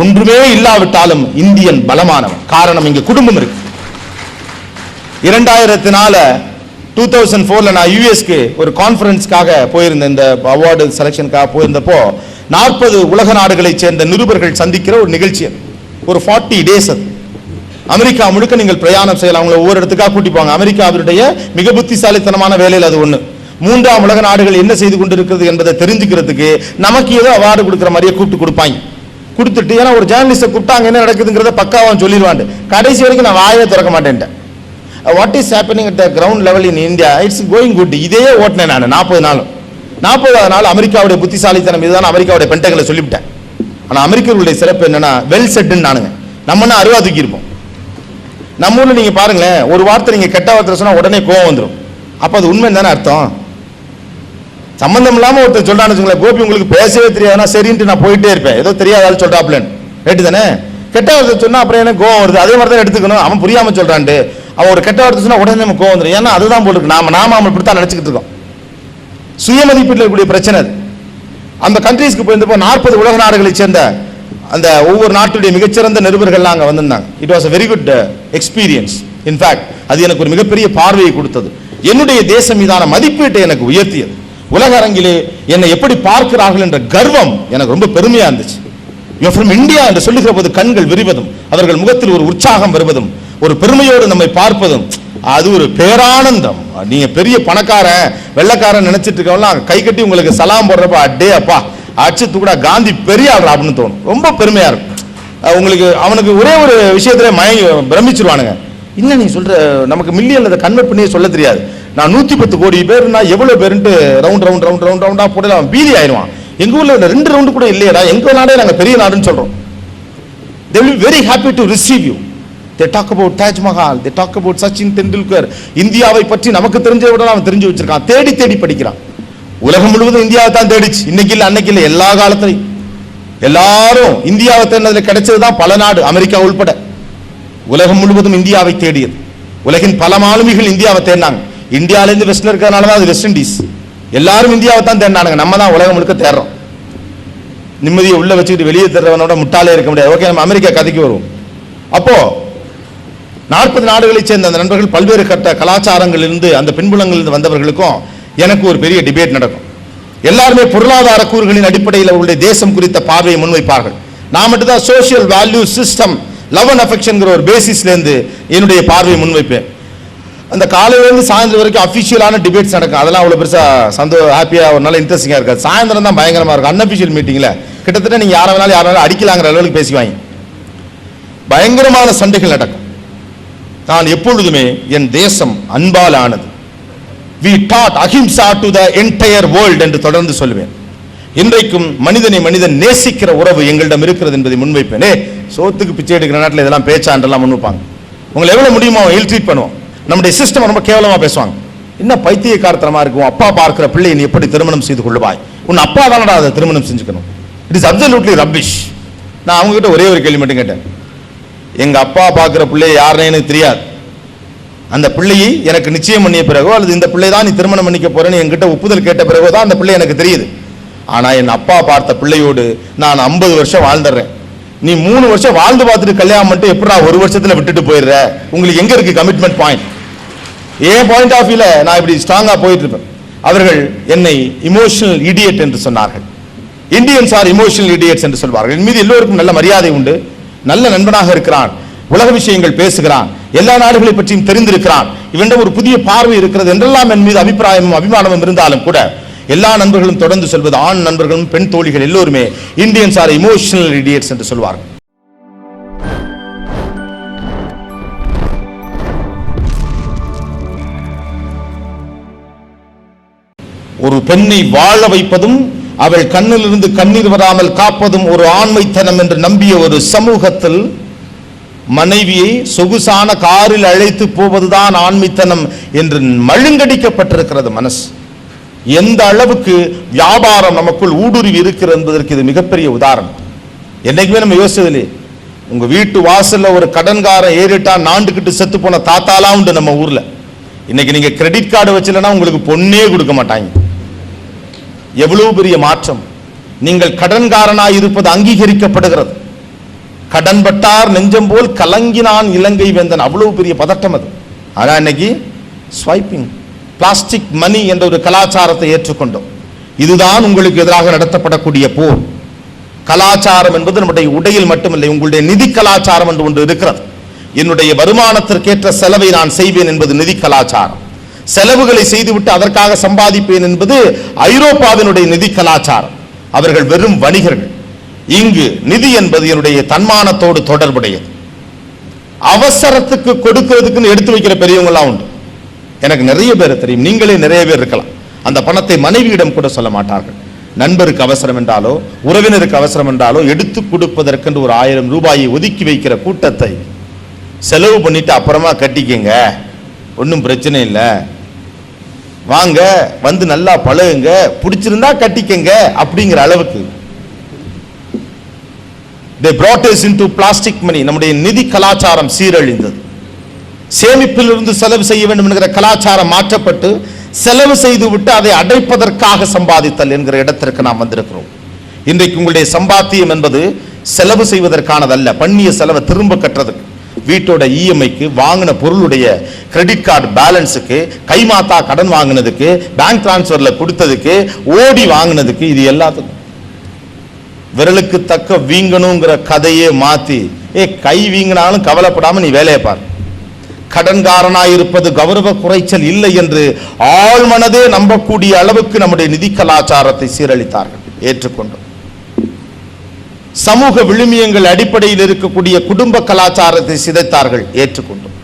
ஒன்றுமே இல்லாவிட்டாலும் இந்தியன் பலமானவன். காரணம் இங்க குடும்பம் இருக்கு. இரண்டாயிரத்தி நாலு டூ தௌசண்ட் ஃபோர்ல நான் யூஎஸ்க்கு ஒரு கான்ஃபரன்ஸ்க்காக போயிருந்தேன் இந்த அவார்டு செலெக்ஷனுக்காக போயிருந்தப்போ நாற்பது உலக நாடுகளைச் சேர்ந்த நிருபர்கள் சந்திக்கிற ஒரு நிகழ்ச்சி ஒரு ஃபார்ட்டி டேஸ் அது. அமெரிக்கா முழுக்க நீங்கள் பிரயாணம் செய்யலாம். அவங்களை ஒவ்வொரு இடத்துக்காக கூட்டி போவாங்க அமெரிக்காவினுடைய மிக புத்திசாலித்தனமான வேலையில் அது ஒன்று மூன்றாம் உலக நாடுகள் என்ன செய்து கொண்டிருக்கிறது என்பதை தெரிஞ்சுக்கிறதுக்கு நமக்கு ஏதோ அவார்டு கொடுக்குற மாதிரியே கூப்பிட்டு கொடுப்பாங்க. கொடுத்துட்டு ஏன்னா ஒரு ஜேர்னலிஸ்ட்டை கூப்பிட்டா என்ன நடக்குதுங்கிறத பக்காவாக சொல்லிடுவாண்டு கடைசி வரைக்கும் நான் வாயே திறக்க மாட்டேன்ட்டேன். What is happening at the ground level in India it's going good இதே ஓட்டினேன் நான் நாற்பது நாளும். நாற்பதாவது நாள் அமெரிக்காவுடைய புத்திசாலித்தனம் இதுதான் அமெரிக்காவுடைய பென்டகளை சொல்லிவிட்டேன். ஆனால் அமெரிக்கர்களுடைய சிறப்பு என்னன்னா வெல் செட்டுன்னு நானுங்க. நம்மனா அருவா தூக்கியிருப்போம் நம்ம ஊரில் நீங்கள் பாருங்களேன் ஒரு வார்த்தை நீங்கள் கெட்ட வார்த்தை சொன்னால் உடனே கோவம் வந்துடும் அப்போ அது உண்மை தானே அர்த்தம்? சம்பந்தம் இல்லாம ஒருத்தர் சொல்றான்னு வச்சுங்களேன் கோபி உங்களுக்கு பேசவே தெரியாதுன்னா சரின்ட்டு நான் போயிட்டே இருப்பேன். ஏதோ தெரியாதாலும் சொல்றாப்லன்னு. ரைட்டு தானே கெட்ட வார்த்தை சொன்னா அப்புறம் எனக்கு கோவம் வருது. அதே மாதிரி தான் எடுத்துக்கணும். அவன் புரியாம சொல்றான்ட்டு. அவன் ஒரு கெட்ட வார்த்தை சொன்னா உடனே நம்ம கோவம் வந்துடும் ஏன்னா அதுதான் போட்டுருக்கு. நாம நாம அவன் இப்படித்தான் நினைச்சுக்கிட்டு இருக்கோம். சுயமதிப்பீட்டில் இருக்கக்கூடிய பிரச்சனை அது. அந்த கண்ட்ரீஸ்க்கு போயிருந்தப்போ நாற்பது உலக நாடுகளைச் சேர்ந்த அந்த ஒவ்வொரு நாட்டுடைய மிகச்சிறந்த நிருபர்கள்லாம் அங்கே வந்திருந்தாங்க. It was a very good experience in fact அது எனக்கு ஒரு மிகப்பெரிய பார்வையை கொடுத்தது. என்னுடைய தேசம் மீதான மதிப்பீட்டை எனக்கு உயர்த்தியது. உலக அரங்கிலே என்னை எப்படி பார்க்கிறார்கள் என்ற கர்வம் எனக்கு ரொம்ப பெருமையா இருந்துச்சு. ஃப்ரம் இந்தியா என்று சொல்லுகிற போது கண்கள் விரிவதும் அவர்கள் முகத்தில் ஒரு உற்சாகம் வருவதும் ஒரு பெருமையோடு நம்மை பார்ப்பதும் அது ஒரு பேரானந்தம். நீங்க பெரிய பணக்காரன் வெள்ளக்காரன் நினைச்சிட்டு இருக்கவெல்லாம் கை கட்டி உங்களுக்கு சலாம் போடுறப்ப அடே அப்பா அச்சு கூட காந்தி பெரிய ஆள் அப்படின்னு தோணும். ரொம்ப பெருமையா இருக்கும். உங்களுக்கு அவனுக்கு ஒரே ஒரு விஷயத்துல மயங்கி பிரமிச்சிருவானுங்க. என்ன நீ சொல்ற நமக்கு மில்லியன் அதை கன்வெர்ட் பண்ணியே சொல்ல தெரியாது. நான் நூத்தி பத்து கோடி பேர்னா எவ்வளவு பேருன்ட்டு ரவுண்ட் ரவுண்ட் ரவுண்ட் ரவுண்ட் ரவுண்டா போட்டு அவன் பீதி ஆயிடுவான். எங்க ஊர்ல இந்த ரெண்டு ரவுண்டு கூட இல்லையடா எங்க நாடே நாங்க பெரிய நாடுன்னு சொல்றோம். தே will be very happy to receive you. They talk about Taj Mahal they talk about இந்தியாவை பற்றி நமக்கு தெரிஞ்சதை விட அவன் தெரிஞ்சு வச்சிருக்கான். தேடி தேடி படிக்கிறான். உலகம் முழுவதும் இந்தியாவை தான் தேடிச்சு. இன்னைக்கு இல்லை அன்னைக்கு இல்லை எல்லா காலத்திலையும். எல்லாரும் இந்தியாவை தேடினதில் கிடைச்சது தான் பல நாடு அமெரிக்கா உள்பட. உலகம் முழுவதும் இந்தியாவை தேடியது. உலகின் பல மாலுமிகள் இந்தியாவை தேடினாங்க. இந்தியால இருந்து வெஸ்ட்ல இருக்கிறதுனால தான் அது வெஸ்ட் இண்டீஸ் எல்லாரும் இந்தியாவை தான் தேடினாங்க நம்ம தான் உலகம் முழுக்க தேடுறோம். நிம்மதியை உள்ள வச்சுக்கிட்டு வெளியே தர்றவனோட முட்டாளே இருக்க முடியாது. ஓகே நம்ம அமெரிக்கா கதைக்கு வருவோம். அப்போ நாற்பது நாடுகளைச் சேர்ந்த அந்த நண்பர்கள் பல்வேறு கட்ட கலாச்சாரங்களிலிருந்து அந்த பின்புலங்களிலிருந்து வந்தவர்களுக்கும் எனக்கு ஒரு பெரிய டிபேட் நடக்கும். எல்லாருமே பொருளாதார கூறுகளின் அடிப்படையில் அவருடைய தேசம் குறித்த பார்வையை முன்வைப்பார்கள். நான் மட்டும்தான் social social value system love and அஃபெக்ஷன்கிற ஒரு பேசிஸ்லேருந்து என்னுடைய பார்வையை முன்வைப்பேன். அந்த காலையிலேருந்து சாயந்தரம் வரைக்கும் அஃபிஷியலான டிபேட்ஸ் நடக்கும். அதெல்லாம் அவ்வளோ பெருசாக சந்தோ ஹாப்பியாக ஒரு நல்ல இன்ட்ரெஸ்டிங்காக இருக்காது. சாயந்தரம் தான் பயங்கரமாக இருக்கும். அன்அஃபிஷியல் மீட்டிங்கில் கிட்டத்தட்ட நீங்கள் யாரை வேணாலும் யாரை வேணாலும் அடிக்கலாங்கிற அளவுக்கு பேசிவாங்க பயங்கரமான சண்டைகள் நடக்கும். நான் எப்பொழுதுமே என் தேசம் அன்பால் ஆனது. We taught ahimsa to the entire world என்று தொடர்ந்து சொல்லுவேன். இன்றைக்கும் மனிதனை மனிதன் நேசிக்கிற உறவு எங்களிடம் இருக்கிறது என்பதை முன்வைப்பேன். ஏ சோத்துக்கு பிச்சை எடுக்கிற நாட்டில் இதெல்லாம் பேச்சான்றெல்லாம் முன்வைப்பாங்க. உங்களை எவ்வளோ முடியுமோ இல் ட்ரீட் பண்ணுவோம் நம்முடைய சிஸ்டம் ரொம்ப கேவலமாக பேசுவாங்க. என்ன பைத்தியக்காரத்தனமாக இருக்கும்? அப்பா பார்க்குற பிள்ளையை நீ எப்படி திருமணம் செய்து கொள்ளுவாய்? உன் அப்பா தானடா அதை திருமணம் செஞ்சுக்கணும்? இட் இஸ் அப்சல்யூட்லி ரப்பிஷ் நான் அவங்ககிட்ட ஒரே ஒரு கேள்வி மட்டும் கேட்டேன். எங்கள் அப்பா பார்க்குற பிள்ளையை யாருன்னு எனக்கு தெரியாது. அந்த பிள்ளையை எனக்கு நிச்சயம் பண்ணிய பிறகோ அல்லது இந்த பிள்ளை தான் நீ திருமணம் பண்ணிக்க போறேன்னு என்கிட்ட ஒப்புதல் கேட்ட பிறகோ தான் அந்த பிள்ளை எனக்கு தெரியுது. ஆனால் என் அப்பா பார்த்த பிள்ளையோடு நான் ஐம்பது வருஷம் வாழ்ந்துடுறேன். நீ மூணு வருஷம் வாழ்ந்து பார்த்துட்டு கல்யாணம் மட்டும் எப்படா ஒரு வருஷத்தில் விட்டுட்டு போயிடுற? உங்களுக்கு எங்கே இருக்கு கமிட்மெண்ட் பாயிண்ட் ஏன் பாயிண்ட் ஆஃப் வியூல நான் இப்படி ஸ்ட்ராங்காக போயிட்டு இருப்பேன். அவர்கள் என்னை இமோஷனல் இடியட் என்று சொன்னார்கள். இந்தியன்ஸ் ஆர் இமோஷனல் இடியட்ஸ் என்று சொல்வார்கள். என் மீது எல்லோருக்கும் நல்ல மரியாதை உண்டு. நல்ல நண்பனாக இருக்கிறான். உலக விஷயங்கள் பேசுகிறான். எல்லா நாடுகளை பற்றியும் தெரிந்திருக்கிறான். இவனிடம் ஒரு புதிய பார்வை இருக்கிறது என்றெல்லாம் என் மீது அபிப்பிராயமும் அபிமானமும் இருந்தாலும் கூட எல்லா நண்பர்களும் தொடர்ந்து சொல்வது ஆண் நண்பர்களும் பெண் தோழிகள் எல்லோருமே இந்தியன்ஸ் ஆர் இமோஷனல் இடியட்ஸ் என்று சொல்வார்கள். ஒரு பெண்ணை வாழ வைப்பதும் அவள் கண்ணிலிருந்து கண்ணீர் வராமல் காப்பதும் ஒரு ஆண்மைத்தனம் என்று நம்பிய ஒரு சமூகத்தில் மனைவியை சொகுசான காரில் அழைத்து போவதுதான் ஆண்மைத்தனம் என்று மழுங்கடிக்கப்பட்டிருக்கிறது மனசு. எந்த அளவுக்கு வியாபாரம் நமக்குள் ஊடுருவி இருக்கிறது என்பதற்கு இது மிகப்பெரிய உதாரணம். என்னைக்குமே நம்ம யோசிச்சதில்லையே உங்க வீட்டு வாசல்ல ஒரு கடன்காரன் ஏறிட்டா நாண்டுக்கிட்டு செத்து போன தாத்தாலாம் உண்டு நம்ம ஊர்ல. இன்னைக்கு நீங்க கிரெடிட் கார்டு வச்சிலன்னா உங்களுக்கு பொண்ணே கொடுக்க மாட்டாங்க. எவ்வளவு பெரிய மாற்றம். நீங்கள் கடன்காரனாய் இருப்பது அங்கீகரிக்கப்படுகிறது. கடன்பட்டார் நெஞ்சம் போல் கலங்கினான் இலங்கை வேந்தன். அவ்வளவு பெரிய பதட்டம் அது. ஆனால் இன்னைக்கு ஸ்வைப்பிங் பிளாஸ்டிக் மணி என்ற ஒரு கலாச்சாரத்தை ஏற்றுக்கொண்டோம். இதுதான் உங்களுக்கு எதிராக நடத்தப்படக்கூடிய போர். கலாச்சாரம் என்பது நம்முடைய உடையில் மட்டுமில்லை உங்களுடைய நிதி கலாச்சாரம் என்று ஒன்று இருக்கிறது. என்னுடைய வருமானத்திற்கேற்ற செலவை நான் செய்வேன் என்பது நிதி கலாச்சாரம். செலவுகளை செய்துவிட்டு அதற்காக சம்பாதிப்பேன் என்பது ஐரோப்பாவினுடைய நிதி கலாச்சாரம். அவர்கள் வெறும் வணிகர்கள். இங்கு நிதி என்பது என்னுடைய தன்மானத்தோடு தொடர்புடையது. அவசரத்துக்கு கொடுக்கிறதுக்குன்னு எடுத்து வைக்கிற பெரியவங்களாம் உண்டு. எனக்கு நிறைய பேர் தெரியும். நீங்களே நிறைய பேர் இருக்கலாம். அந்த பணத்தை மனைவியிடம் கூட சொல்ல மாட்டார்கள். நண்பருக்கு அவசரம் என்றாலோ உறவினருக்கு அவசரம் என்றாலோ எடுத்து கொடுப்பதற்கென்று ஒரு ஆயிரம் ரூபாயை ஒதுக்கி வைக்கிற கூட்டத்தை செலவு பண்ணிட்டு அப்புறமா கட்டிக்கங்க. ஒன்றும் பிரச்சனை இல்லை. வாங்க வந்து நல்லா பழகுங்க பிடிச்சிருந்தா கட்டிக்கங்க அப்படிங்கிற அளவுக்கு. They brought us into plastic நம்முடைய நிதி கலாச்சாரம் சீரழிந்தது. சேமிப்பிலிருந்து செலவு செய்ய வேண்டும் என்கிற கலாச்சாரம் மாற்றப்பட்டு செலவு செய்து விட்டு அதை அடைப்பதற்காக சம்பாதித்தல் என்கிற இடத்திற்கு நாம் வந்திருக்கிறோம். இன்றைக்கு உங்களுடைய சம்பாத்தியம் என்பது செலவு செய்வதற்கானதல்ல பண்ணிய செலவை திரும்ப கட்டுறதுக்கு. வீட்டோட இஎம்ஐக்கு வாங்கின பொருளுடைய கிரெடிட் கார்டு பேலன்ஸுக்கு கைமாத்தா கடன் வாங்கினதுக்கு பேங்க் டிரான்ஸ்ஃபரில் கொடுத்ததுக்கு ஓடி வாங்கினதுக்கு இது எல்லாத்துக்கும். விரலுக்கு தக்க வீங்கணுங்கிற கதையே மாற்றி ஏ கை வீங்கினாலும் கவலைப்படாமல் நீ வேலையை பார். கடன்காரனாய் இருப்பது கௌரவ குறைச்சல் இல்லை என்று ஆழ்மனதே நம்பக்கூடிய அளவுக்கு நம்முடைய நிதி கலாச்சாரத்தை சீரழித்தார்கள். ஏற்றுக்கொண்டோம். சமூக விழுமியங்கள் அடிப்படையில் இருக்கக்கூடிய குடும்ப கலாச்சாரத்தை சிதைத்தார்கள் ஏற்றுக்கொண்டோம்.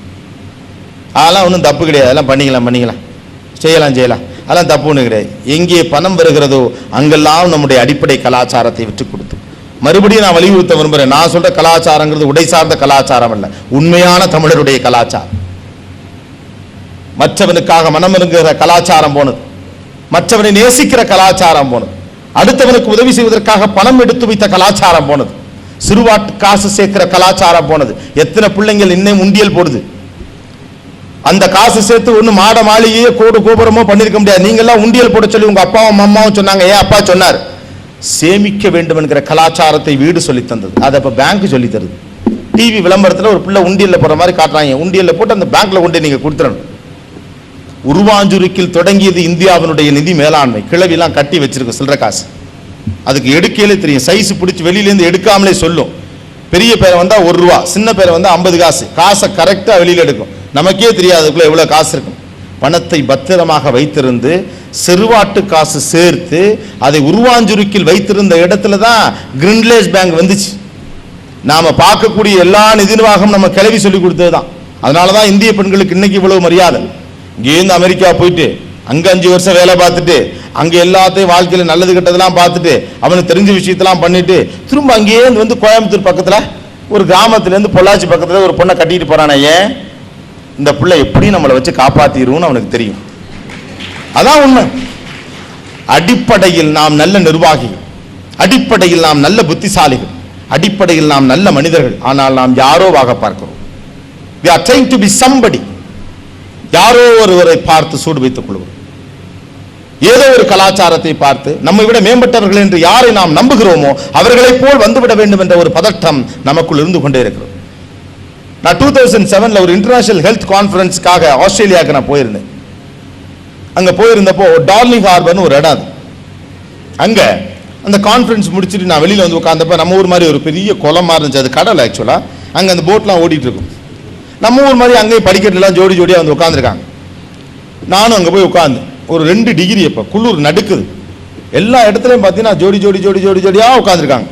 அதெல்லாம் ஒன்றும் தப்பு கிடையாது. அதெல்லாம் பண்ணிக்கலாம் பண்ணிக்கலாம். செய்யலாம் செய்யலாம். அதெல்லாம் தப்பு ஒன்று கிடையாது. எங்கே பணம் வருகிறதோ அங்கெல்லாம் நம்முடைய அடிப்படை கலாச்சாரத்தை விட்டு கொடுத்து. மறுபடியும் நான் வலியுறுத்த விரும்புகிறேன். நான் சொல்கிற கலாச்சாரங்கிறது உடை சார்ந்த கலாச்சாரம் அல்ல. உண்மையான தமிழருடைய கலாச்சாரம். மற்றவனுக்காக மனம் இருங்குகிற கலாச்சாரம் போனது. மற்றவனை நேசிக்கிற கலாச்சாரம் போனது. அடுத்தவனுக்கு உதவி செய்வதற்காக பணம் எடுத்து வைத்த கலாச்சாரம் போனது. சிறுவாட்டு காசு சேர்க்கிற கலாச்சாரம் போனது. எத்தனை பிள்ளைங்கள் இன்னும் உண்டியல் போடுது. அந்த காசு சேர்த்து ஒண்ணு மாட மாளிகையோ கோடு கோபுரமோ பண்ணியிருக்க முடியாது. நீங்கள்லாம் உண்டியல் போட சொல்லி உங்க அப்பாவும் அம்மாவும் சொன்னாங்க. ஏன் அப்பா சொன்னார்? சேமிக்க வேண்டும் என்கிற கலாச்சாரத்தை வீடு சொல்லி தந்தது. அதை இப்போ பேங்க் சொல்லி தருது. டிவி விளம்பரத்துல ஒரு பிள்ளை உண்டியல்ல போற மாதிரி காட்டுறாங்க. உண்டியலில் போட்டு அந்த பேங்க்கில் கொண்டு நீங்கள் கொடுத்துடணும். உருவாஞ்சுருக்கில் தொடங்கியது இந்தியாவினுடைய நிதி மேலாண்மை. கிளவிலாம் கட்டி வச்சிருக்கு சில்லற காசு. அதுக்கு எடுக்கையிலே தெரியும். சைஸ் பிடிச்சி வெளியிலேருந்து எடுக்காமலே சொல்லும். பெரிய பேரை வந்தால் ஒரு ரூபா சின்ன பேரை வந்தால் ஐம்பது காசு. காசை கரெக்டாக வெளியில் எடுக்கும். நமக்கே தெரியாது எவ்வளோ காசு இருக்கும்? பணத்தை பத்திரமாக வைத்திருந்து செருவாட்டு காசு சேர்த்து அதை உருவாஞ்சுருக்கில் வைத்திருந்த இடத்துல தான் கிரின்லேஸ் பேங்க் வந்துச்சு. நாம் பார்க்கக்கூடிய எல்லா நிதி நிர்வாகம் நம்ம கிளவி சொல்லி கொடுத்தது தான் அதனால தான் இந்திய பெண்களுக்கு இன்னைக்கு இவ்வளவு மரியாதை. இங்கேருந்து அமெரிக்கா போயிட்டு அங்கே அஞ்சு வருஷம் வேலை பார்த்துட்டு அங்கே எல்லாத்தையும் வாழ்க்கையில் நல்லது கெட்டதெல்லாம் பார்த்துட்டு அவனுக்கு தெரிஞ்ச விஷயத்தெல்லாம் பண்ணிட்டு திரும்ப அங்கேயே இருந்து வந்து கோயம்புத்தூர் பக்கத்தில் ஒரு கிராமத்துலேருந்து பொள்ளாச்சி பக்கத்தில் ஒரு பொண்ணை கட்டிட்டு போகிறானே ஏன்? இந்த பிள்ளை எப்படி நம்மளை வச்சு காப்பாற்றிடுவோம்னு அவனுக்கு தெரியும். அதான் உண்மை. அடிப்படையில் நாம் நல்ல நிர்வாகிகள். அடிப்படையில் நாம் நல்ல புத்திசாலிகள். அடிப்படையில் நாம் நல்ல மனிதர்கள். ஆனால் நாம் யாரோவாக பார்க்கிறோம். We are trying to be somebody யாரோ ஒருவரை பார்த்து சூடு வைத்துக் கொள்வோம். ஏதோ ஒரு கலாச்சாரத்தை பார்த்து நம்மை விட மேம்பட்டவர்கள் என்று யாரை நாம் நம்புகிறோமோ அவர்களைப் போல் வந்துவிட வேண்டும் என்ற ஒரு பதட்டம் நமக்குள் இருந்து கொண்டே இருக்கிறது. நான் டூ தௌசண்ட் செவனில் ஒரு இன்டர்நேஷனல் ஹெல்த் கான்ஃபரன்ஸ்க்காக ஆஸ்திரேலியாவுக்கு நான் போயிருந்தேன். அங்கே போயிருந்தப்போ டார்லிங் ஹார்பர்னு ஒரு இடம் அது. அங்கே அந்த கான்ஃபரன்ஸ் முடிச்சுட்டு நான் வெளியில் வந்து உட்காந்தப்ப நம்ம ஊர் மாதிரி ஒரு பெரிய குளம் மாதிரி இருந்துச்சு. அது கடல் ஆக்சுவலாக அங்கே அந்த போட்லாம் ஓடிட்டு இருக்கும். நம்ம ஊர் மாதிரி அங்கேயும் படிக்கட்டுலாம் ஜோடி ஜோடியாக வந்து உட்காந்துருக்காங்க நானும் அங்கே போய் உட்காந்து ஒரு ரெண்டு டிகிரி இப்போ குளிர் நடுக்குது. எல்லா இடத்துலையும் பார்த்தீங்கன்னா ஜோடி ஜோடி ஜோடி ஜோடி ஜோடியாக உட்காந்துருக்காங்க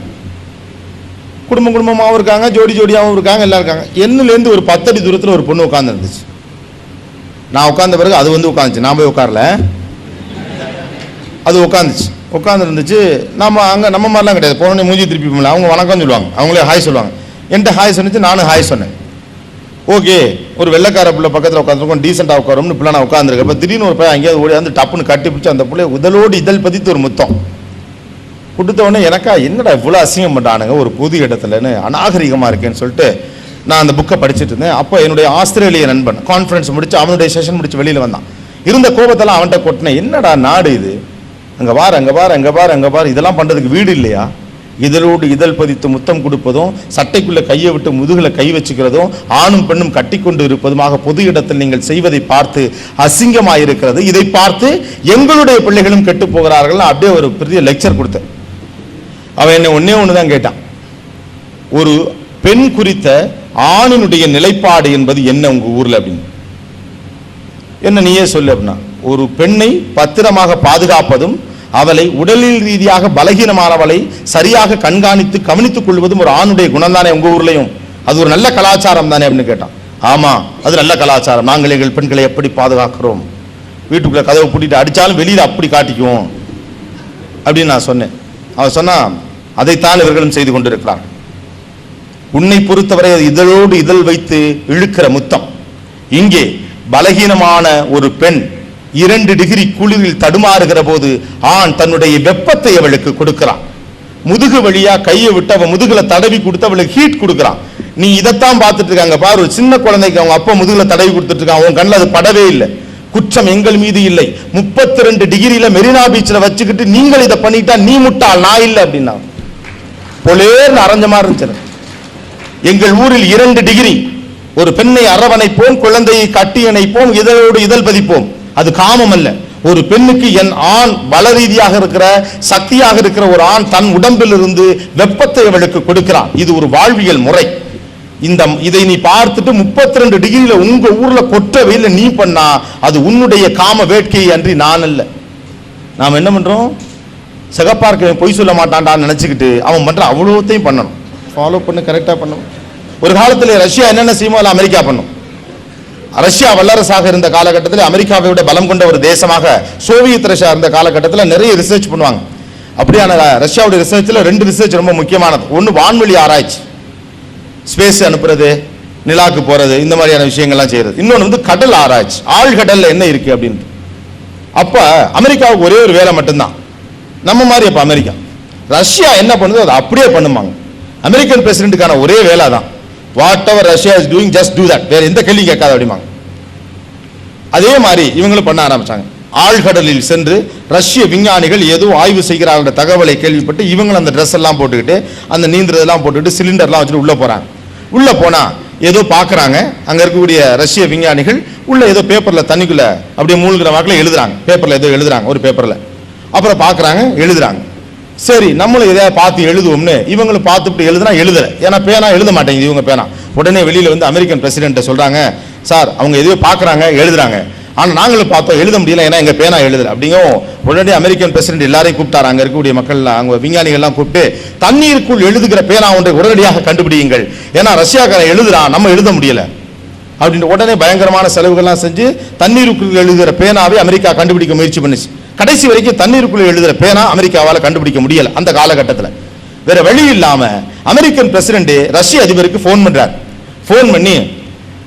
குடும்பம் குடும்பமாகவும் இருக்காங்க ஜோடி ஜோடியாகவும் இருக்காங்க எல்லாம் இருக்காங்க. என்னுலேருந்து ஒரு பத்தடி தூரத்தில் ஒரு பொண்ணு உட்காந்துருந்துச்சு நான் உட்காந்த பிறகு அது வந்து உட்காந்துச்சு நான் போய் உட்காரல அது உட்காந்துச்சு உட்காந்துருந்துச்சு நம்ம அங்கே நம்ம மாதிரிலாம் கிடையாது. போனோடனே மூஞ்சி திருப்பி அவங்க வணக்கம் சொல்லுவாங்க. அவங்களே ஹாய் சொல்லுவாங்க. என்கிட்ட ஹாய் சொன்னிச்சு நானும் ஹாய் சொன்னேன். ஓகே ஒரு வெள்ளக்கார பிள்ளை பக்கத்தில் உட்காந்துருக்கோம் டீசெண்டாக உட்காரோம்னு பிள்ளை நான் உட்காந்துருக்கேன் இப்போ திடீர்னு ஒரு பையன் அங்கேயாவது ஓடி வந்து டப்புன்னு கட்டி பிடிச்சி அந்த பிள்ளை உதலோடு இதழ் பதித்து ஒரு முத்தம். கொடுத்தவொடனே எனக்கா என்னடா இவ்வளோ அசிங்கம் பண்ணுறானுங்க ஒரு புது இடத்துலன்னு அநாகரிகமாக இருக்கேன்னு சொல்லிட்டு நான் அந்த புக்கை படிச்சுட்டு இருந்தேன். அப்போ என்னுடைய ஆஸ்திரேலிய நண்பன் கான்ஃபரன்ஸ் முடிச்சு அவனுடைய செஷன் முடிச்சு வெளியில் வந்தான். இருந்த கோபத்தெல்லாம் அவன்கிட்ட கொட்டினேன். என்னடா நாடு இது? அங்கே வார் அங்கே வார் அங்கே பார் அங்கே பார். இதெல்லாம் பண்ணுறதுக்கு வீடு இல்லையா? இதழோடு இதழ் பதித்து முத்தம் கொடுப்பதும் சட்டைக்குள்ளே கையை விட்டு முதுகில் கை வச்சுக்கிறதும் ஆணும் பெண்ணும் கட்டிக்கொண்டு இருப்பதுமாக பொது இடத்தில் நீங்கள் செய்வதை பார்த்து அசிங்கமாயிருக்கிறது. இதை பார்த்து எங்களுடைய பிள்ளைகளும் கெட்டு போகிறார்கள். அப்படியே ஒரு பெரிய லெக்சர் கொடுத்தேன். அவன் என்னை ஒன்றே ஒன்று தான் கேட்டான். ஒரு பெண் குறித்த ஆணினுடைய நிலைப்பாடு என்பது என்ன உங்கள் ஊரில் அப்படின்னு? என்ன நீயே சொல்லு அப்படின்னா ஒரு பெண்ணை பத்திரமாக பாதுகாப்பதும் அவளை உடலில் ரீதியாக பலகீனமானவளை சரியாக கண்காணித்து கவனித்துக் கொள்வதும் ஒரு ஆணுடைய குணம் தானே உங்கள் ஊர்லேயும்? அது ஒரு நல்ல கலாச்சாரம் தானே அப்படின்னு கேட்டான். ஆமாம் அது நல்ல கலாச்சாரம். நாங்கள் எங்கள் பெண்களை எப்படி பாதுகாக்கிறோம்? வீட்டுக்குள்ளே கதவை பூட்டிட்டு அடித்தாலும் வெளியில் அப்படி காட்டிக்குவோம். அப்படின்னு நான் சொன்னேன். அவன் சொன்னா அதைத்தான் இவர்களும் செய்து கொண்டிருக்கிறார் உன்னை பொறுத்தவரை அது இதழோடு இதழ் வைத்து இழுக்கிற முத்தம். இங்கே பலகீனமான ஒரு பெண் இரண்டு டிகிரி குளிரில் தடுமாறுகிற போது ஆண் தன்னுடைய வெப்பத்தை அவளுக்கு கொடுக்கிறான். முதுகு வழியா கையை விட்டு அவன் முதுகுல தடவி கொடுத்து அவளுக்கு ஹீட் கொடுக்குறான். நீ இதைத்தான் பார்த்துட்டு இருக்காங்க. பாரு ஒரு சின்ன குழந்தைக்கு அவங்க அப்பா முதுகுல தடவி கொடுத்துட்டு இருக்கான் அவன் கண்ணில் அது படவே இல்லை. குற்றம் எங்கள் மீது இல்லை. முப்பத்தி ரெண்டு டிகிரியில மெரினா பீச்சில் வச்சுக்கிட்டு நீங்கள் இதை பண்ணிட்டா நீ முட்டாள் நான் இல்லை அப்படின்னா. பொலேர்னு அரைஞ்ச மாதிரி இருந்துச்சு எங்கள் ஊரில் இரண்டு டிகிரி. ஒரு பெண்ணை அரவணைப்போம் குழந்தையை கட்டி இணைப்போம் இதழோடு இதழ் பதிப்போம். அது காமம் அல்ல ஒரு பெண்ணுக்கு என் ஆண் பல ரீதியாக இருக்கிற சக்தியாக இருக்கிற ஒரு ஆண் தன் உடம்பில் இருந்து வெப்பத்தை அவளுக்கு கொடுக்கிறான். இது ஒரு வாழ்வியல் முறை. இந்த இதை நீ பார்த்துட்டு முப்பத்தி ரெண்டு டிகிரியில உங்க ஊர்ல கொட்ட வெயில நீ பண்ணா அது உன்னுடைய காம வேட்கை அன்றி நான் அல்ல. நாம் என்ன பண்றோம்? சிகப்பார்க்க பொய் சொல்ல மாட்டான்டான்னு நினைச்சுக்கிட்டு அவன் பண்ற அவ்வளோத்தையும் பண்ணணும். ஃபாலோ பண்ணு கரெக்டா பண்ணணும் ஒரு காலத்துல ரஷ்யா என்னென்ன செய்யுமோ அதை அமெரிக்கா பண்ணும். ரஷ்யா வல்லரசாக இருந்த காலகட்டத்தில் அமெரிக்காவை விட பலம் கொண்ட ஒரு தேசமாக சோவியத் ரஷ்யா இருந்த காலகட்டத்தில் நிறைய ரிசர்ச் பண்ணுவாங்க. அப்படியான ரஷ்யாவுடைய ரிசர்ச்சில் ரெண்டு ரிசர்ச் ரொம்ப முக்கியமானது. ஒன்று வான்வெளி ஆராய்ச்சி. ஸ்பேஸ் அனுப்புறது நிலாக்கு போகிறது இந்த மாதிரியான விஷயங்கள்லாம் செய்யறது. இன்னொன்று வந்து கடல் ஆராய்ச்சி. ஆழ்கடலில் என்ன இருக்கு அப்படின்ட்டு. அப்போ அமெரிக்காவுக்கு ஒரே ஒரு வேலை மட்டும்தான். நம்ம மாதிரி அப்போ அமெரிக்கா. ரஷ்யா என்ன பண்ணுதோ அதை அப்படியே பண்ணுவாங்க அமெரிக்கன் பிரசிடென்ட்டுக்கான ஒரே வேலை தான் whatever Russia is doing just do that வேற எந்த கேள்வியும் கேட்காத அப்படிமாங்க அதே மாதிரி இவங்களும் பண்ண ஆரம்பிச்சாங்க. ஆழ்கடலில் சென்று ரஷ்ய விஞ்ஞானிகள் ஏதோ ஆய்வு செய்கிறார்கள் தகவலை கேள்விப்பட்டு இவங்களும் அந்த ட்ரெஸ் எல்லாம் போட்டுக்கிட்டு அந்த நீந்துறதெல்லாம் போட்டுக்கிட்டு சிலிண்டர்லாம் வச்சுட்டு உள்ளே போகிறாங்க உள்ளே போனால் ஏதோ பார்க்குறாங்க. அங்கே இருக்கக்கூடிய ரஷ்ய விஞ்ஞானிகள் உள்ளே ஏதோ பேப்பரில் தண்ணிக்குள்ளே அப்படியே மூழ்கிற வாக்கில் எழுதுறாங்க. பேப்பரில் ஏதோ எழுதுறாங்க ஒரு பேப்பரில் அப்புறம் பார்க்குறாங்க எழுதுறாங்க. சரி நம்மளும் எதையாவது பார்த்து எழுதுவோம்னு இவங்களும் பார்த்துட்டு எழுதுனா எழுதலை. ஏன்னா பேனா எழுத மாட்டேங்குது இவங்க பேனா. உடனே வெளியில் வந்து அமெரிக்கன் பிரசிடென்ட்டை சொல்கிறாங்க சார் அவங்க எதையோ பார்க்குறாங்க எழுதுறாங்க. ஆனால் நாங்களும் பார்த்தோம் எழுத முடியல ஏன்னா எங்கள் பேனா எழுதலை. அப்படிங்கவும் உடனே அமெரிக்கன் பிரசிடென்ட் எல்லாரையும் கூப்பிட்டாரு அங்கே இருக்கக்கூடிய மக்கள்லாம் அவங்க விஞ்ஞானிகள்லாம் கூப்பிட்டு தண்ணீருக்குள் எழுதுகிற பேனா ஒன்றை உடனடியாக கண்டுபிடியுங்கள். ஏன்னா ரஷ்யாக்காரன் எழுதுறான் நம்ம எழுத முடியல. அப்படின்ற உடனே பயங்கரமான செலவுகள்லாம் செஞ்சு தண்ணீருக்குள் எழுதுகிற பேனாவை அமெரிக்கா கண்டுபிடிக்க முயற்சி பண்ணுச்சு. கடைசி வரைக்கும் தண்ணீருக்குள்ளே எழுதுகிற பேனா அமெரிக்காவால் கண்டுபிடிக்க முடியல அந்த காலகட்டத்தில். வேற வழி இல்லாமல் அமெரிக்கன் பிரசிடென்ட் ரஷ்ய அதிபருக்கு ஃபோன் பண்ணுறார் ஃபோன் பண்ணி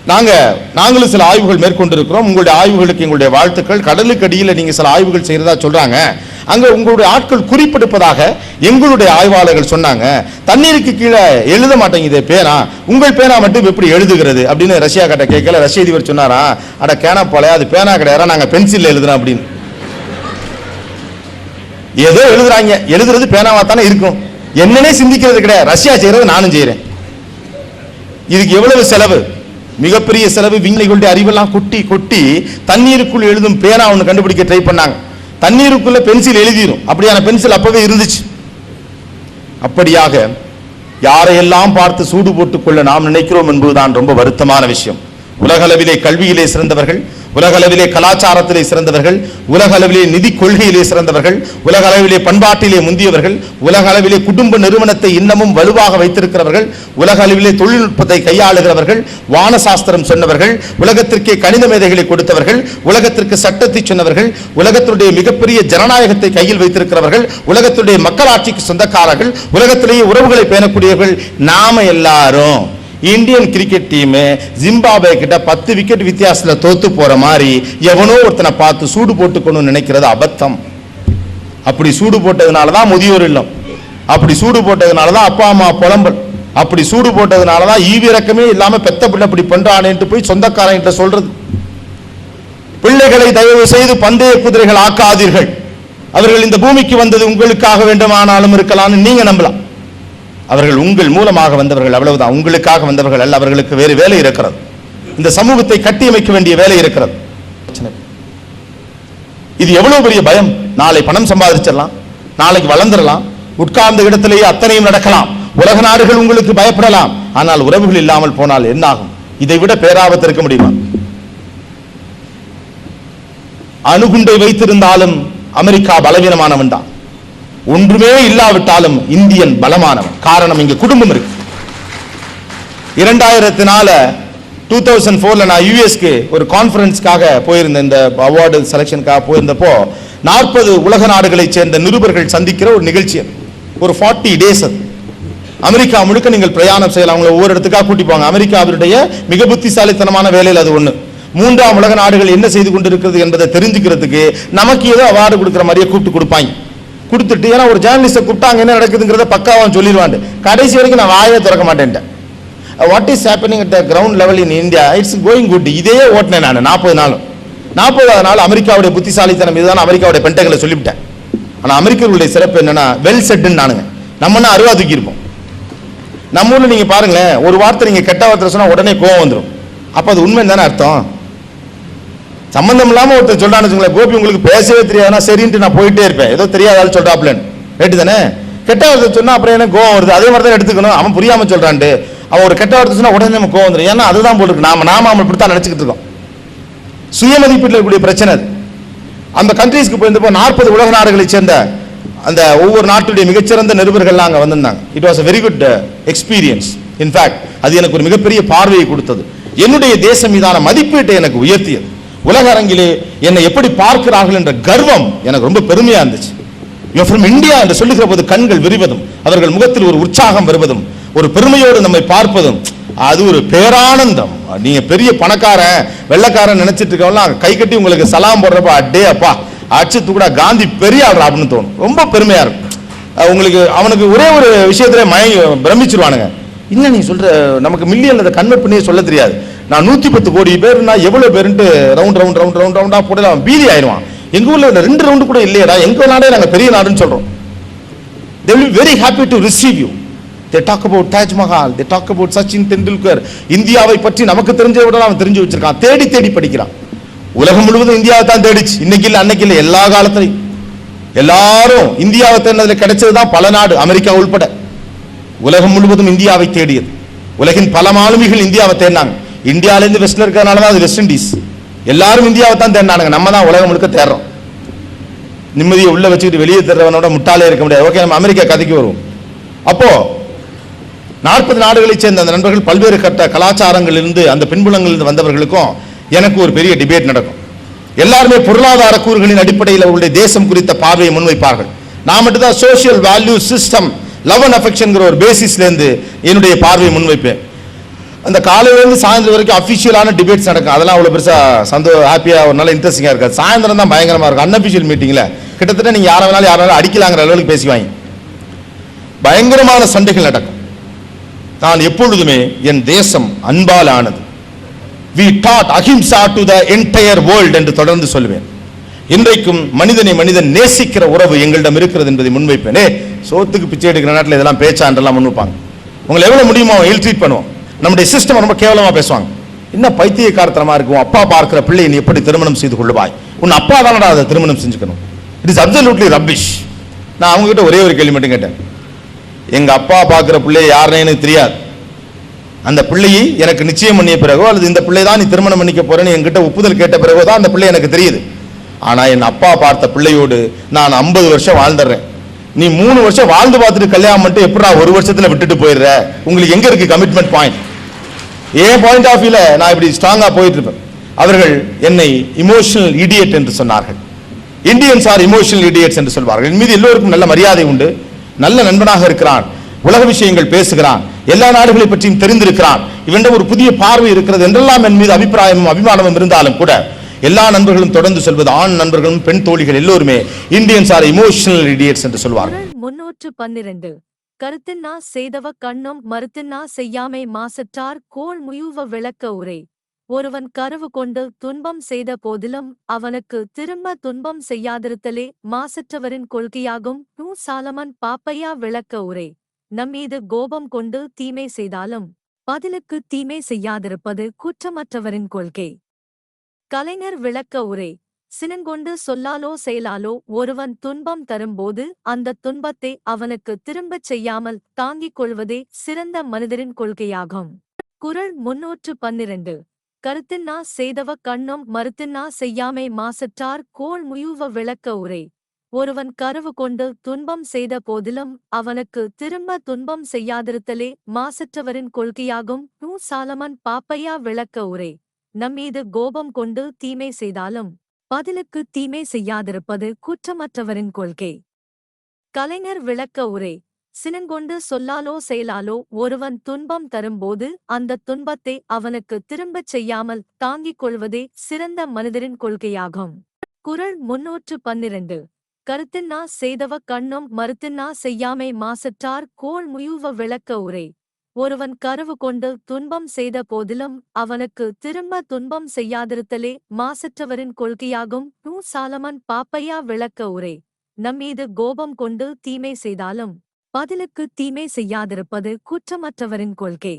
நாங்கள் நாங்களும் சில ஆய்வுகள் மேற்கொண்டிருக்கிறோம். உங்களுடைய ஆய்வுகளுக்கு எங்களுடைய வாழ்த்துக்கள். கடலுக்கு அடியில் நீங்கள் சில ஆய்வுகள் செய்கிறதா சொல்கிறாங்க அங்கே உங்களுடைய ஆட்கள் குறிப்பெடுப்பதாக எங்களுடைய ஆய்வாளர்கள் சொன்னாங்க. தண்ணீருக்கு கீழே எழுத மாட்டேங்குது பேனா. உங்கள் பேனா மட்டும் எப்படி எழுதுகிறது? அப்படின்னு ரஷ்யா கிட்ட கேட்கல. ரஷ்ய அதிபர் சொன்னாரா அட கேனா போல அது பேனா கிடையாது நாங்கள் பென்சிலில் எழுதுறோம் அப்படின்னு. ஏதோ எழுதுறாங்க. எழுதுறது பேனாவா தானே இருக்கும். என்னன்னே சிந்திக்கிறது கிடையாது. ரஷ்யா செய்யறது நானும் செய்யறேன். இதுக்கு எவ்வளவு செலவு? மிகப்பெரிய செலவு விஞ்ஞானிகளுடைய அறிவெல்லாம் கொட்டி கொட்டி தண்ணீருக்குள் எழுதும் பேனா ஒன்று கண்டுபிடிக்க ட்ரை பண்ணாங்க. தண்ணீருக்குள்ள பென்சில் எழுதிரும். அப்படியான பென்சில் அப்பவே இருந்துச்சு. அப்படியாக யாரையெல்லாம் பார்த்து சூடு போட்டுக் கொள்ள நாம் நினைக்கிறோம் என்பதுதான் ரொம்ப வருத்தமான விஷயம். உலகளவிலே கல்வியிலே சிறந்தவர்கள் உலகளவிலே கலாச்சாரத்திலே சிறந்தவர்கள் உலகளவிலே நிதி கொள்கையிலே சிறந்தவர்கள் உலகளவிலே பண்பாட்டிலே முந்தியவர்கள் உலகளவிலே குடும்ப நிறுவனத்தை இன்னமும் வலுவாக வைத்திருக்கிறவர்கள் உலகளவிலே தொழில்நுட்பத்தை கையாளுகிறவர்கள் வானசாஸ்திரம் சொன்னவர்கள் உலகத்திற்கே கணித மேதைகளை கொடுத்தவர்கள் உலகத்திற்கு சட்டத்தை சொன்னவர்கள் உலகத்தினுடைய மிகப்பெரிய ஜனநாயகத்தை கையில் வைத்திருக்கிறவர்கள் உலகத்தினுடைய மக்களாட்சிக்கு சொந்தக்காரர்கள் உலகத்திலேயே உறவுகளை பேணக்கூடியவர்கள் நாம எல்லாரும். இந்தியன் கிரிக்கெட் டீம் ஜிம்பாபே கிட்ட பத்து விக்கெட் வித்தியாசத்தில் தோத்து போற மாதிரி எவனோ ஒருத்தனை பார்த்து சூடு போட்டுக்கணும்னு நினைக்கிறது அபத்தம். அப்படி சூடு போட்டதுனால தான் முதியோர் இல்லம். அப்படி சூடு போட்டதுனால தான் அப்பா அம்மா புலம்பல். அப்படி சூடு போட்டதுனால தான் ஈவிரக்கமே இல்லாமல் பெத்த பிள்ளை இப்படி பண்றானேன்ட்டு போய் சொந்தக்காரன்கிட்ட சொல்றது. பிள்ளைகளை தயவு செய்து பந்தய குதிரைகள் ஆக்காதீர்கள். அவர்கள் இந்த பூமிக்கு வந்தது உங்களுக்காக வேண்டுமானாலும் இருக்கலாம்னு நீங்க நம்பலாம். அவர்கள் உங்கள் மூலமாக வந்தவர்கள் அவ்வளவுதான். உங்களுக்காக வந்தவர்கள் அல்ல அவர்களுக்கு வேறு வேலை இருக்கிறது. இந்த சமூகத்தை கட்டியமைக்க வேண்டிய வேலை இருக்கிறது. இது எவ்வளவு பெரிய பயம்? நாளை பணம் சம்பாதிச்சிடலாம் நாளைக்கு வளர்ந்துடலாம் உட்கார்ந்த இடத்திலேயே அத்தனையும் நடக்கலாம். உலக நாடுகள் உங்களுக்கு பயப்படலாம். ஆனால் உறவுகள் இல்லாமல் போனால் என்ன ஆகும்? இதை விட பேராபத்து இருக்க முடியுமா? அணுகுண்டை வைத்திருந்தாலும் அமெரிக்கா பலவீனமானவன் தான். ஒன்றுமே இல்லாவிட்டாலும் இந்தியன் பலமானவன். காரணம் இங்க குடும்பம் இருக்கு. இரண்டாயிரத்தி நாலு டூ தௌசண்ட் ஃபோர்ல நான் யூஎஸ்க்கு ஒரு கான்ஃபரன்ஸ்க்காக போயிருந்தேன். இந்த அவார்டு செலெக்ஷனுக்காக போயிருந்தப்போ நாற்பது உலக நாடுகளைச் சேர்ந்த நிருபர்கள் சந்திக்கிற ஒரு நிகழ்ச்சி ஒரு ஃபார்ட்டி டேஸ் அது. அமெரிக்கா முழுக்க நீங்கள் பிரயாணம் செய்யலாம். அவங்களை ஒவ்வொரு இடத்துக்காக கூட்டி போவாங்க. அமெரிக்காவினுடைய மிக புத்திசாலித்தனமான வேலையில் அது ஒன்று மூன்றாம் உலக நாடுகள் என்ன செய்து கொண்டிருக்கிறது என்பதை தெரிஞ்சுக்கிறதுக்கு நமக்கு ஏதோ அவார்டு கொடுக்குற மாதிரியே கூப்பிட்டு கொடுப்பாங்க. கொடுத்துட்டு ஏன்னா ஒரு ஜேர்னலிஸ்ட்டை கூப்பிட்டாங்க என்ன நடக்குதுங்கிறத பக்காவும் சொல்லிடுவாண்டு கடைசி வரைக்கும் நான் வாயே திறக்க மாட்டேன்ட்டேன். What is happening at the ground level in India it's going good இதே ஓட்டினேன் நான் நாற்பது நாளும். நாற்பதாவது நாள் அமெரிக்காவுடைய புத்திசாலித்தனம் இதுதான் அமெரிக்காவுடைய பென்டகளை சொல்லிவிட்டேன். ஆனால் அமெரிக்கர்களுடைய சிறப்பு என்னன்னா வெல் செட்டுன்னு நானுங்க. நம்மனா அருவா தூக்கியிருப்போம்? நம்ம ஊரில் நீங்கள் பாருங்களேன் ஒரு வார்த்தை நீங்கள் கெட்ட வார்த்தை சொன்னால் உடனே கோவம் வந்துடும் அப்போ அது உண்மை தானே அர்த்தம்? சம்பந்தம் இல்லாமல் ஒருத்தர் சொல்றான்னு வச்சுங்களேன் கோபி உங்களுக்கு பேசவே தெரியாதுன்னா சரின்ட்டு நான் போயிட்டே இருப்பேன். ஏதோ தெரியாதாலும் சொல்றாப்லன்னு. ரைட்டு தானே கெட்ட வார்த்தை சொன்னா அப்புறம் என்ன கோவம் வருது. அதே மாதிரி தான் எடுத்துக்கணும். அவன் புரியாம சொல்கிறான்ட்டு அவன் ஒரு கெட்ட வார்த்தை சொன்னா உடனே நம்ம கோவம் வந்துடும் ஏன்னா அதுதான் போட்டுருக்கு. நாம நாம அவன் இப்படித்தான் நினைச்சுக்கிட்டு இருக்கோம். சுயமதிப்பீட்டில் இருக்கக்கூடிய பிரச்சனை அது. அந்த கண்ட்ரீஸ்க்கு போயிருந்தப்போ நாற்பது உலக நாடுகளை சேர்ந்த அந்த ஒவ்வொரு நாட்டுடைய மிகச்சிறந்த நிருபர்கள்லாம் அங்கே வந்திருந்தாங்க. It was a very good experience in fact அது எனக்கு ஒரு மிகப்பெரிய பார்வையை கொடுத்தது. என்னுடைய தேசம் மீதான மதிப்பீட்டை எனக்கு உயர்த்தியது. உலக அரங்கிலே என்னை எப்படி பார்க்கிறார்கள் என்ற கர்வம் எனக்கு ரொம்ப பெருமையா இருந்துச்சு. யூ ஃப்ரம் இந்தியா என்று சொல்லுகிற போது கண்கள் விரிவதும் அவர்கள் முகத்தில் ஒரு உற்சாகம் வருவதும் ஒரு பெருமையோடு நம்மை பார்ப்பதும் அது ஒரு பேரானந்தம். நீங்க பெரிய பணக்காரன் வெள்ளக்காரன் நினைச்சிட்டு இருக்கவங்களாம் கை கட்டி உங்களுக்கு சலாம் போடுறப்ப அடே அப்பா அச்சு கூட காந்தி பெரிய ஆள்றா அப்படின்னு தோணும். ரொம்ப பெருமையா இருக்கும். உங்களுக்கு அவனுக்கு ஒரே ஒரு விஷயத்துல மய பிரமிச்சிருவானுங்க. என்ன நீ சொல்ற நமக்கு மில்லியன் அதை கன்வெர்ட் பண்ணியே சொல்ல தெரியாது. நான் நூத்தி பத்து கோடி பேர்னா எவ்வளவு பேருன்ட்டு ரவுண்ட் ரவுண்ட் ரவுண்ட் ரவுண்ட் ரவுண்டா போட்டு அவன் பீதி ஆயிடுவான். எங்க ஊர்ல ரெண்டு ரவுண்டு கூட இல்லையடா. எங்க நாடே நாங்க பெரிய நாடுன்னு சொல்றோம். They will very happy to receive you they talk about Taj Mahal they talk about Sachin about இந்தியாவை பற்றி நமக்கு தெரிஞ்சதை விட அவன் தெரிஞ்சு வச்சிருக்கான். தேடி தேடி படிக்கிறான். உலகம் முழுவதும் இந்தியாவை தான் தேடிச்சு. இன்னைக்கு இல்லை அன்னைக்கு இல்லை எல்லா காலத்திலையும். எல்லாரும் இந்தியாவை தேடினதுல கிடைச்சது தான் பல நாடு அமெரிக்கா உள்பட. உலகம் முழுவதும் இந்தியாவை தேடியது. உலகின் பல மாலுமிகள் இந்தியாவை தேடினாங்க. இந்தியாவிலேருந்து வெஸ்டில் இருக்கிறனால இருக்கிறதுனால தான் அது வெஸ்ட் இண்டீஸ் எல்லாரும் இந்தியாவை தான் தேடினாங்க நம்ம தான் உலகம் முழுக்க தேடுறோம். நிம்மதியை உள்ள வச்சுக்கிட்டு வெளியே தர்றவனோட முட்டாளே இருக்க முடியாது. ஓகே நம்ம அமெரிக்கா கதைக்கு வருவோம். அப்போ நாற்பது நாடுகளைச் சேர்ந்த அந்த நண்பர்கள் பல்வேறு கட்ட கலாச்சாரங்களிலிருந்து அந்த பின்புலங்களிலிருந்து வந்தவர்களுக்கும் எனக்கு ஒரு பெரிய டிபேட் நடக்கும். எல்லாருமே பொருளாதார கூறுகளின் அடிப்படையில் அவருடைய தேசம் குறித்த பார்வையை முன்வைப்பார்கள். நான் மட்டும்தான் social social value system love and அஃபெக்ஷன்ங்கிற ஒரு பேசிஸ்லேருந்து என்னுடைய பார்வையை முன்வைப்பேன். அந்த காலையிலேருந்து சாயந்தரம் வரைக்கும் அஃபிஷியலான டிபேட்ஸ் நடக்கும். அதெல்லாம் அவ்வளோ பெருசாக சந்தோ ஹாப்பியாக ஒரு நல்ல இன்ட்ரெஸ்டிங்காக இருக்காது. சாயந்தரம் தான் பயங்கரமாக இருக்கும். அன்அஃபிஷியல் மீட்டிங்கில் கிட்டத்தட்ட நீங்கள் யாரை வேணாலும் யாராலும் வேணாலும் அடிக்கலாங்கிற அளவுக்கு பேசுவாங்க பயங்கரமான சண்டைகள் நடக்கும். நான் எப்பொழுதுமே என் தேசம் அன்பால் ஆனது we taught ahimsa to the entire world என்று தொடர்ந்து சொல்லுவேன். இன்றைக்கும் மனிதனை மனிதன் நேசிக்கிற உறவு எங்களிடம் இருக்கிறது என்பதை முன்வைப்பேனே. சோத்துக்கு பிச்சை எடுக்கிற நாட்டில் இதெல்லாம் பேச்சான்றெல்லாம் முன்வைப்பாங்க. உங்களை எவ்வளோ முடியுமோ இல் ட்ரீட் பண்ணுவோம் நம்முடைய சிஸ்டம் ரொம்ப கேவலமாக பேசுவாங்க. என்ன பைத்தியக்காரத்தனமாக இருக்கும் அப்பா பார்க்குற பிள்ளையை நீ எப்படி திருமணம் செய்து கொள்ளுவாய்? உன் அப்பா தானடா அதை திருமணம் செஞ்சுக்கணும்? இட் இஸ் அப்சல்யூட்லி ரப்பிஷ் நான் அவங்ககிட்ட ஒரே ஒரு கேள்வி மட்டும் கேட்டேன். எங்கள் அப்பா பார்க்குற பிள்ளை யாருன்னு எனக்கு தெரியாது. அந்த பிள்ளையை எனக்கு நிச்சயம் பண்ணிய பிறகோ அல்லது இந்த பிள்ளை தான் நீ திருமணம் பண்ணிக்க போறேன்னு என்கிட்ட ஒப்புதல் கேட்ட பிறகோ தான் அந்த பிள்ளை எனக்கு தெரியுது. ஆனால் என் அப்பா பார்த்த பிள்ளையோடு நான் ஐம்பது வருஷம் வாழ்ந்துடுறேன். நீ மூணு வருஷம் வாழ்ந்து பார்த்துட்டு கல்யாணம் பண்ணிட்டு எப்படா ஒரு வருஷத்தில் விட்டுட்டு போயிடுற? உங்களுக்கு எங்கே இருக்கு கமிட்மெண்ட் பாயிண்ட் ஏன் பாயிண்ட் ஆஃப் வியூல நான் இப்படி ஸ்ட்ராங்காக போயிட்டு இருப்பேன் அவர்கள் என்னை இமோஷனல் இடியட் என்று சொன்னார்கள். இந்தியன்ஸ் ஆர் இமோஷனல் இடியட்ஸ் என்று சொல்வார்கள். என் மீது எல்லோருக்கும் நல்ல மரியாதை உண்டு. நல்ல நண்பனாக இருக்கிறான். உலக விஷயங்கள் பேசுகிறான். எல்லா நாடுகளை பற்றியும் தெரிந்திருக்கிறான். இவன் ஒரு புதிய பார்வை இருக்கிறது என்றெல்லாம் என் மீது அபிப்பிராயமும் அபிமானமும் இருந்தாலும் கூட எல்லா நண்பர்களும் தொடர்ந்து சொல்வது ஆண் நண்பர்களும் பெண் தோழிகள் எல்லோருமே இந்தியன்ஸ் ஆர் இமோஷனல் இடியட்ஸ் என்று சொல்வார்கள். முன்னூற்று பன்னிரண்டு. கருத்தின்னா செய்தவ கண்ணும் மறுத்தின்னா செய்யாமை மாசற்றார் கோள் முயுவ விளக்க உரை. ஒருவன் கருவு கொண்டு துன்பம் செய்த போதிலும் அவனுக்கு திரும்ப துன்பம் செய்யாதிருத்தலே மாசற்றவரின் கொள்கையாகும் நூ சாலமன் பாப்பையா விளக்க உரை. நம்மீது கோபம் கொண்டு தீமை செய்தாலும் பதிலுக்கு தீமை செய்யாதிருப்பது குற்றமற்றவரின் கொள்கை. கலைஞர் விளக்க உரை. சினங்கொண்டு சொல்லாலோ செயலாலோ ஒருவன் துன்பம் தரும்போது அந்த துன்பத்தை அவனுக்கு திரும்பச் செய்யாமல் தாங்கிக் கொள்வதே சிறந்த மனிதரின் கொள்கையாகும். குரல் முன்னூற்று பன்னிரண்டு. கருத்தின்னா செய்தவ கண்ணும் மறுத்தின்னா செய்யாமை மாசற்றார் கோள் முயுவ விளக்க உரை. ஒருவன் கருவு கொண்டு துன்பம் செய்த போதிலும் அவனுக்கு திரும்ப துன்பம் செய்யாதிருத்தலே மாசற்றவரின் கொள்கையாகும். நூ சாலமன் பாப்பையா விளக்க உரை. நம்மீது கோபம் கொண்டு தீமை செய்தாலும் பதிலுக்கு தீமை செய்யாதிருப்பது குற்றமற்றவரின் கொள்கை. கலைஞர் விளக்க உரை சினங்கொண்டு சொல்லாலோ செயலாலோ ஒருவன் துன்பம் தரும்போது அந்த துன்பத்தை அவனுக்கு திரும்பச் செய்யாமல் தாங்கிக் கொள்வதே சிறந்த மனிதரின் கொள்கையாகும். குரல் முன்னூற்று பன்னிரண்டு. கருத்தின்னா செய்தவ கண்ணும் மறுத்தின்னா செய்யாமை மாசற்றார் கோள் முயுவ விளக்க உரை. ஒருவன் கருவு கொண்டு துன்பம் செய்த போதிலும் அவனுக்கு திரும்ப துன்பம் செய்யாதிருத்தலே மாசற்றவரின் கொள்கையாகும். நூ சாலமன் பாப்பையா விளக்க உரை. நம்மீது கோபம் கொண்டு தீமை செய்தாலும் பதிலுக்கு தீமை செய்யாதிருப்பது குற்றமற்றவரின் கொள்கை.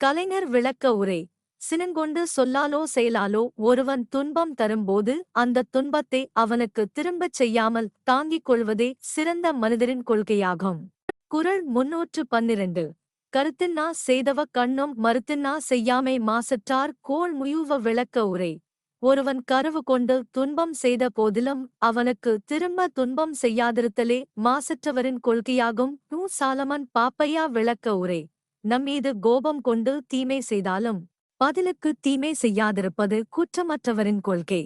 கலைஞர் விளக்க உரை. சினங்கொண்டு சொல்லாலோ செயலாலோ ஒருவன் துன்பம் தரும்போது அந்த துன்பத்தை அவனுக்கு திரும்பச் செய்யாமல் தாங்கிக் கொள்வதே சிறந்த மனிதரின் கொள்கையாகும். குரல் முன்னூற்று பன்னிரண்டு. கருத்தின்னா செய்தவ கண்ணும் மறுத்தின்னா செய்யாமை மாசற்றார் கோள் முயுவ விளக்க உரை. ஒருவன் கருவு கொண்டு துன்பம் செய்த போதிலும் அவனுக்கு திரும்ப துன்பம் செய்யாதிருத்தலே மாசற்றவரின் கொள்கையாகும் நூ சாலமன் பாப்பையா விளக்க உரை. நம்மீது கோபம் கொண்டு தீமை செய்தாலும் பதிலுக்கு தீமை செய்யாதிருப்பது குற்றமற்றவரின் கொள்கை.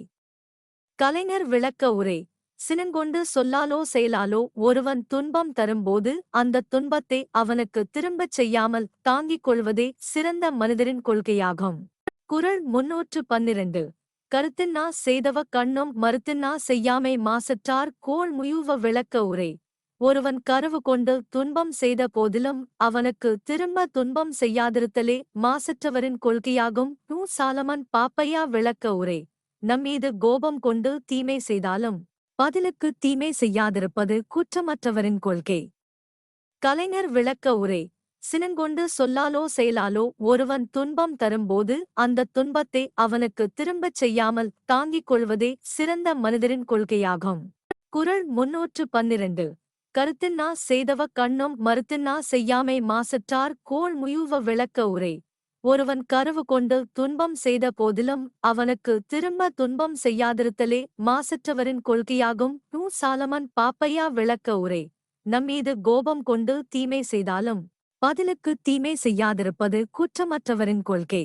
கலைஞர் விளக்க உரை. சினங்கொண்டு சொல்லாலோ செயலாலோ ஒருவன் துன்பம் தரும்போது அந்த துன்பத்தை அவனுக்கு திரும்பச் செய்யாமல் தாங்கிக் கொள்வதே சிறந்த மனிதரின் கொள்கையாகும். குரல் முன்னூற்று பன்னிரண்டு. கருத்தின்னா செய்தவ கண்ணும் மறுத்தின்னா செய்யாமை மாசற்றார் கோள் முயுவ விளக்க உரை. ஒருவன் கருவு கொண்டு துன்பம் செய்த போதிலும் அவனுக்கு திரும்ப துன்பம் செய்யாதிருத்தலே மாசற்றவரின் கொள்கையாகும். நூ சாலமன் பாப்பையா விளக்க உரை. நம்மீது கோபம் கொண்டு தீமை செய்தாலும் பதிலுக்கு தீமை செய்யாதிருப்பது குற்றமற்றவரின் கொள்கை. கலைஞர் விளக்க உரை சினங்கொண்டு சொல்லாலோ செயலாலோ ஒருவன் துன்பம் தரும்போது அந்த துன்பத்தை அவனுக்கு திரும்பச் செய்யாமல் தாங்கிக் கொள்வதே சிறந்த மனிதரின் கொள்கையாகும். குரல் முன்னூற்று பன்னிரண்டு. கருத்தின்னா செய்தவ கண்ணும் மறுத்தின்னா செய்யாமை மாசற்றார் கோள் முயுவ விளக்க உரை. ஒருவன் கருவு கொண்டு துன்பம் செய்த போதிலும் அவனுக்கு திரும்ப துன்பம் செய்யாதிருத்தலே மாசற்றவரின் கொள்கையாகும். நூ சாலமன் பாப்பையா விளக்க உரை. நம்மீது கோபம் கொண்டு தீமை செய்தாலும் பதிலுக்கு தீமை செய்யாதிருப்பது குற்றமற்றவரின் கொள்கை.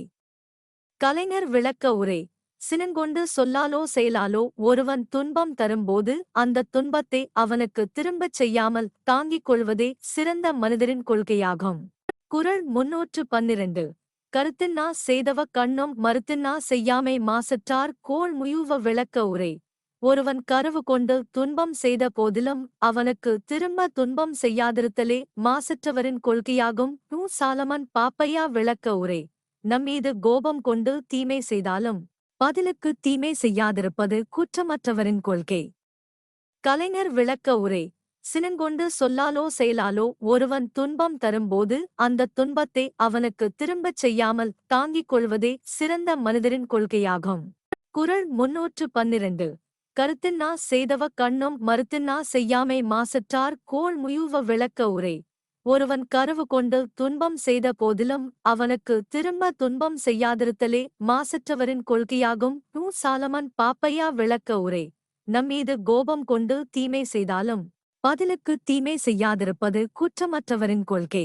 கலைஞர் விளக்க உரை. சினங்கொண்டு சொல்லாலோ செயலாலோ ஒருவன் துன்பம் தரும்போது அந்த துன்பத்தை அவனுக்கு திரும்பச் செய்யாமல் தாங்கிக் கொள்வதே சிறந்த மனிதரின் கொள்கையாகும். குரல் முன்னூற்று பன்னிரண்டு. கருத்தின்னா செய்தவ கண்ணும் மறுத்தின்னா செய்யாமை மாசற்றார் கோள் முயுவ விளக்க உரை. ஒருவன் கருவு கொண்டு துன்பம் செய்த போதிலும் அவனுக்கு திரும்ப துன்பம் செய்யாதிருத்தலே மாசற்றவரின் கொள்கையாகும் நூ சாலமன் பாப்பையா விளக்க உரை. நம்மீது கோபம் கொண்டு தீமை செய்தாலும் பதிலுக்கு தீமை செய்யாதிருப்பது குற்றமற்றவரின் கொள்கை. கலைஞர் விளக்க உரை. சினங்கொண்டு சொல்லாலோ செயலாலோ ஒருவன் துன்பம் தரும்போது அந்த துன்பத்தை அவனுக்கு திரும்பச் செய்யாமல் தாங்கிக் கொள்வதே சிறந்த மனிதரின் கொள்கையாகும். குரல் முன்னூற்று பன்னிரண்டு. கருத்தின்னா செய்தவ கண்ணும் மறுத்தின்னா செய்யாமை மாசற்றார் கோள் முயுவ விளக்க உரை. ஒருவன் கருவு கொண்டு துன்பம் செய்த போதிலும் அவனுக்கு திரும்ப துன்பம் செய்யாதிருத்தலே மாசற்றவரின் கொள்கையாகும். நூ சாலமன் பாப்பையா விளக்க உரை. நம்மீது கோபம் கொண்டு தீமை செய்தாலும் பதிலுக்கு தீமை செய்யாதிருப்பது குற்றமற்றவரின் கொள்கை.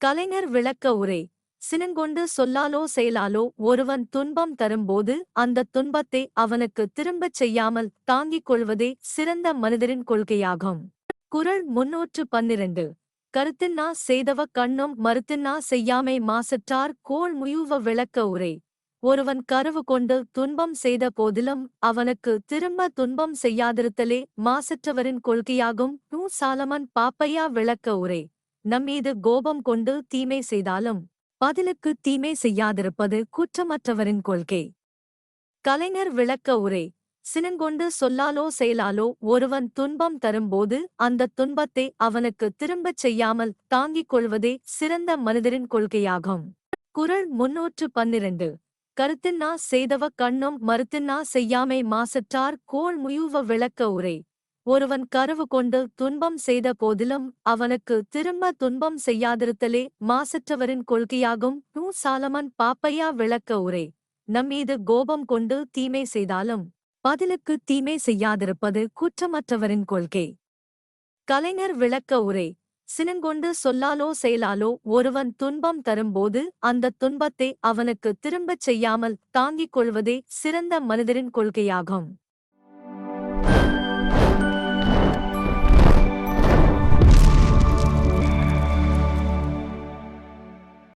கலைஞர் விளக்க உரை சினங்கொண்டு சொல்லாலோ செயலாலோ ஒருவன் துன்பம் தரும்போது அந்த துன்பத்தை அவனுக்கு திரும்பச் செய்யாமல் தாங்கிக் கொள்வதே சிறந்த மனிதரின் கொள்கையாகும். குரல் முன்னூற்று பன்னிரண்டு. கருத்தின்னா செய்தவ கண்ணும் மறுத்தின்னா செய்யாமை மாசற்றார் கோள் முயுவ விளக்க உரை. ஒருவன் கருவு கொண்டு துன்பம் செய்த போதிலும் அவனுக்கு திரும்ப துன்பம் செய்யாதிருத்தலே மாசற்றவரின் கொள்கையாகும். நூ சாலமன் பாப்பையா விளக்க உரை. நம்மீது கோபம் கொண்டு தீமை செய்தாலும் பதிலுக்கு தீமை செய்யாதிருப்பது குற்றமற்றவரின் கொள்கை. கலைஞர் விளக்க உரை. சினங்கொண்டு சொல்லாலோ செயலாலோ ஒருவன் துன்பம் தரும்போது அந்த துன்பத்தை அவனுக்கு திரும்பச் செய்யாமல் தாங்கிக் கொள்வதே சிறந்த மனிதரின் கொள்கையாகும். குரல் முன்னூற்று பன்னிரண்டு. கருத்தின்னா செய்தவ கண்ணும் மறுத்தின்னா செய்யாமை மாசற்றார் கோள் முயுவ விளக்க உரை. ஒருவன் கருவு கொண்டு துன்பம் செய்த போதிலும் அவனுக்கு திரும்ப துன்பம் செய்யாதிருத்தலே மாசற்றவரின் கொள்கையாகும் நூ சாலமன் பாப்பையா விளக்க உரை. நம்மீது கோபம் கொண்டு தீமை செய்தாலும் பதிலுக்கு தீமை செய்யாதிருப்பது குற்றமற்றவரின் கொள்கை. கலைஞர் விளக்க உரை. சினங்கொண்டு சொல்லாலோ செயலாலோ ஒருவன் துன்பம் தரும்போது அந்த துன்பத்தை அவனுக்கு திரும்பச் செய்யாமல் தாங்கிக் கொள்வதே சிறந்த மனிதரின் கொள்கையாகும்.